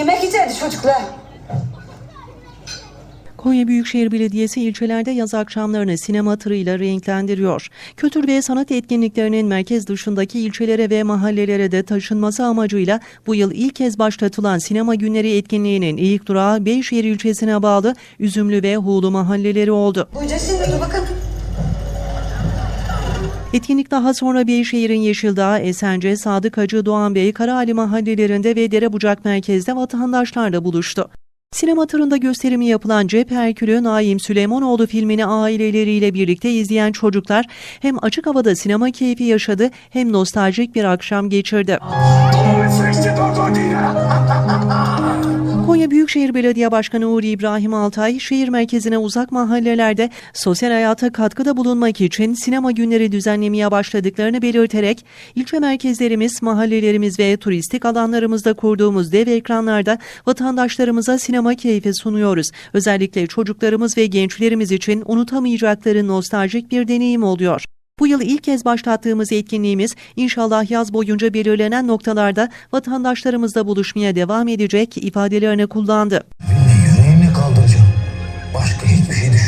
Yemek yiyeceğiz çocuklar. Konya Büyükşehir Belediyesi ilçelerde yaz akşamlarını sinema tırıyla renklendiriyor. Kültür ve sanat etkinliklerinin merkez dışındaki ilçelere ve mahallelere de taşınması amacıyla bu yıl ilk kez başlatılan sinema günleri etkinliğinin ilk durağı Beyşehir ilçesine bağlı Üzümlü ve Huğlu mahalleleri oldu. Buyurun şimdi bakın. Etkinlik daha sonra Beyşehir'in Yeşildağ, Esence, Sadık Hacı, Doğan Bey, Karaali mahallelerinde ve Derebucak merkezde vatandaşlarla buluştu. Sinema turunda gösterimi yapılan Cep Herkülü Naim Süleymanoğlu filmini aileleriyle birlikte izleyen çocuklar hem açık havada sinema keyfi yaşadı hem nostaljik bir akşam geçirdi. Büyükşehir Belediye Başkanı Uğur İbrahim Altay, şehir merkezine uzak mahallelerde sosyal hayata katkıda bulunmak için sinema günleri düzenlemeye başladıklarını belirterek, ilçe merkezlerimiz, mahallelerimiz ve turistik alanlarımızda kurduğumuz dev ekranlarda vatandaşlarımıza sinema keyfi sunuyoruz. Özellikle çocuklarımız ve gençlerimiz için unutamayacakları nostaljik bir deneyim oluyor. Bu yıl ilk kez başlattığımız etkinliğimiz inşallah yaz boyunca belirlenen noktalarda vatandaşlarımızla buluşmaya devam edecek ifadelerini kullandı. Yüreğimle kaldıracağım. Başka hiçbir şey.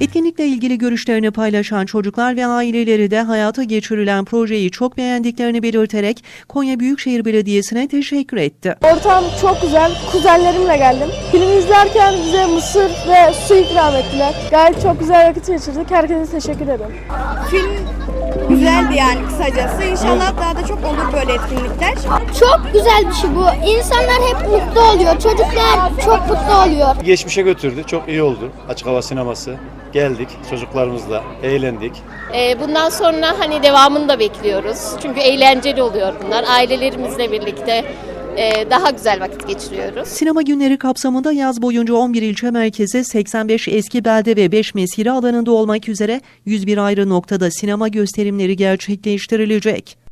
Etkinlikle ilgili görüşlerini paylaşan çocuklar ve aileleri de hayata geçirilen projeyi çok beğendiklerini belirterek Konya Büyükşehir Belediyesi'ne teşekkür etti. Ortam çok güzel. Kuzenlerimle geldim. Filmi izlerken bize mısır ve su ikram ettiler. Gayet çok güzel vakit geçirdik. Herkese teşekkür ederim. Film güzeldi yani kısacası. İnşallah daha da çok olur böyle etkinlikler. Çok güzel bir şey bu. İnsanlar hep mutlu oluyor. Çocuklar çok mutlu oluyor. geçmişe götürdü. Çok iyi oldu. Açık hava sineması. Geldik çocuklarımızla eğlendik. Ee, Bundan sonra hani devamını da bekliyoruz. Çünkü eğlenceli oluyor bunlar. Ailelerimizle birlikte e, daha güzel vakit geçiriyoruz. Sinema günleri kapsamında yaz boyunca 11 ilçe merkezi, 85 eski belde ve 5 mesire alanında olmak üzere 101 ayrı noktada sinema gösterimleri gerçekleştirilecek.